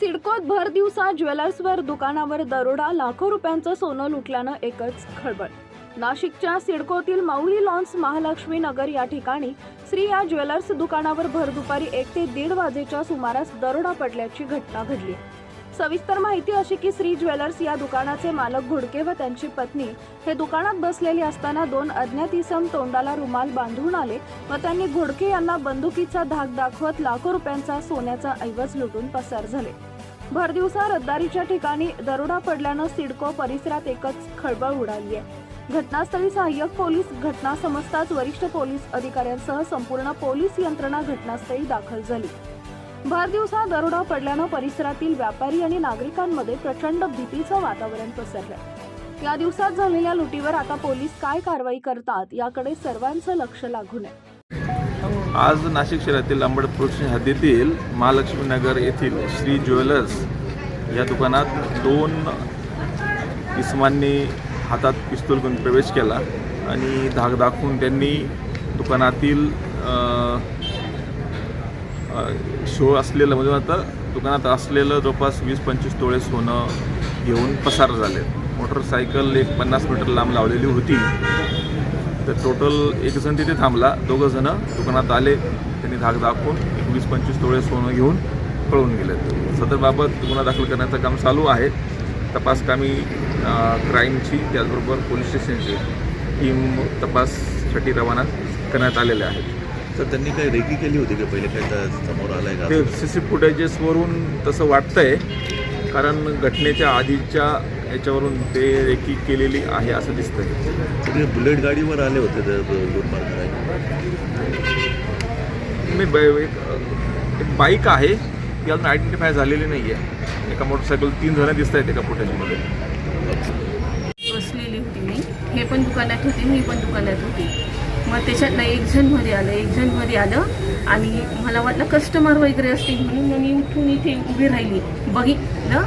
सिडकोत भर दिवसा ज्वेलर्सवर दुकानावर दरोडा लाखो रुपयांचं सोनं लुटल्यानं एकच खळबळ. नाशिकच्या सिडकोतील माऊली लॉन्स महालक्ष्मी नगर या ठिकाणी श्री या ज्वेलर्स दुकानावर भर दुपारी एक ते दीड वाजेच्या सुमारास दरोडा पडल्याची घटना घडली. सविस्तर माहिती अशी की श्री ज्वेलर्स या दुकानाचे मालक घोडके व त्यांची पत्नी हे दुकानात बसलेली असताना दोन अज्ञात इसम तोंडाला रुमाल बांधून आले व त्यांनी घोडके यांना बंदुकीचा धाक दाखवत लाखो रुपयांचा सोन्याचा ऐवज लुटून पसार झाले. भरदिवसा रद्दारीच्या ठिकाणी दरोडा पडल्यानं सिडको परिसरात एकच खळबळ उडाली आहे. घटनास्थळी सहाय्यक पोलीस घटना समजताच वरिष्ठ पोलीस अधिकाऱ्यांसह संपूर्ण पोलीस यंत्रणा घटनास्थळी दाखल झाली. भरदिवसा दरोडा पडल्यानं परिसरातील व्यापारी आणि नागरिकांमध्ये प्रचंड भीतीचं वातावरण पसरलं या दिवसात झालेल्या लुटीवर आता पोलीस काय कारवाई करतात याकडे सर्वांचं लक्ष लागून आहे. हो. आज नाशिक शहरातील अंबड हद्दीतील महालक्ष्मी नगर येथील श्री ज्वेलर्स या दुकानात दोन इस्मांनी हातात पिस्तूल घेऊन प्रवेश केला आणि धाक दाखवून त्यांनी दुकानातील शो असलेलं म्हणजे आता दुकानात असलेलं जवळपास वीस पंचवीस तोळे सोनं घेऊन पसार झाले. मोटरसायकल एक पन्नास मीटर लांब लावलेली होती. तर टोटल एक जण तिथे थांबला. दोघं जण दुकानात आले. त्यांनी धाक दाखवून एक वीस पंचवीस तोळे सोनं घेऊन पळून गेले. सदरबाबत गुन्हा दाखल करण्याचं काम चालू आहे. तपास कामी क्राईमची त्याचबरोबर पोलीस स्टेशनची टीम तपाससाठी रवाना करण्यात आलेल्या आहेत. तर त्यांनी काही रेकी केली होती का पहिले? काय समोर आलाय का? ते सी सी फुटेजेसवरून तसं वाटतंय. कारण घटनेच्या आधीच्या याच्यावरून ते रेकी केलेली आहे असं दिसतंय. तुम्ही बुलेट गाडीवर आले होते ते लूटमार करायला मी ब- एक एक बाईक आहे ती अजून आयडेंटिफाय झालेली नाही आहे एका मोटरसायकल तीन जण दिसत आहेत एका फुटेजमध्ये बसलेली होती मी. हे पण दुकानात होते मी पण दुकानात होती. मग त्याच्यातनं एक जणमध्ये आलं एक जणमध्ये आलं आणि मला वाटलं कस्टमर वगैरे असतील म्हणून मग मी उठून इथे उभी राहिली. बघितलं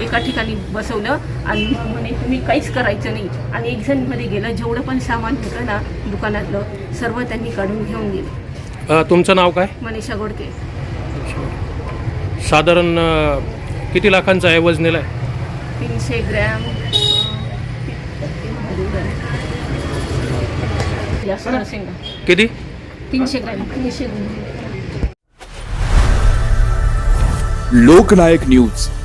एका ठिकाणी बसवलं आणि म्हणे तुम्ही काहीच करायचं नाही. आणि एक जणमध्ये गेलं जेवढं पण सामान होतं ना दुकानातलं सर्व त्यांनी काढून घेऊन गेले. अ, तुमचं नाव काय? मनीषा गोडके. साधारण किती लाखांचा ऐवज नेलाय? तीनशे ग्रॅम किती? तीनशे ग्रॅम. तीनशे ग्रॅम. लोकनायक न्यूज.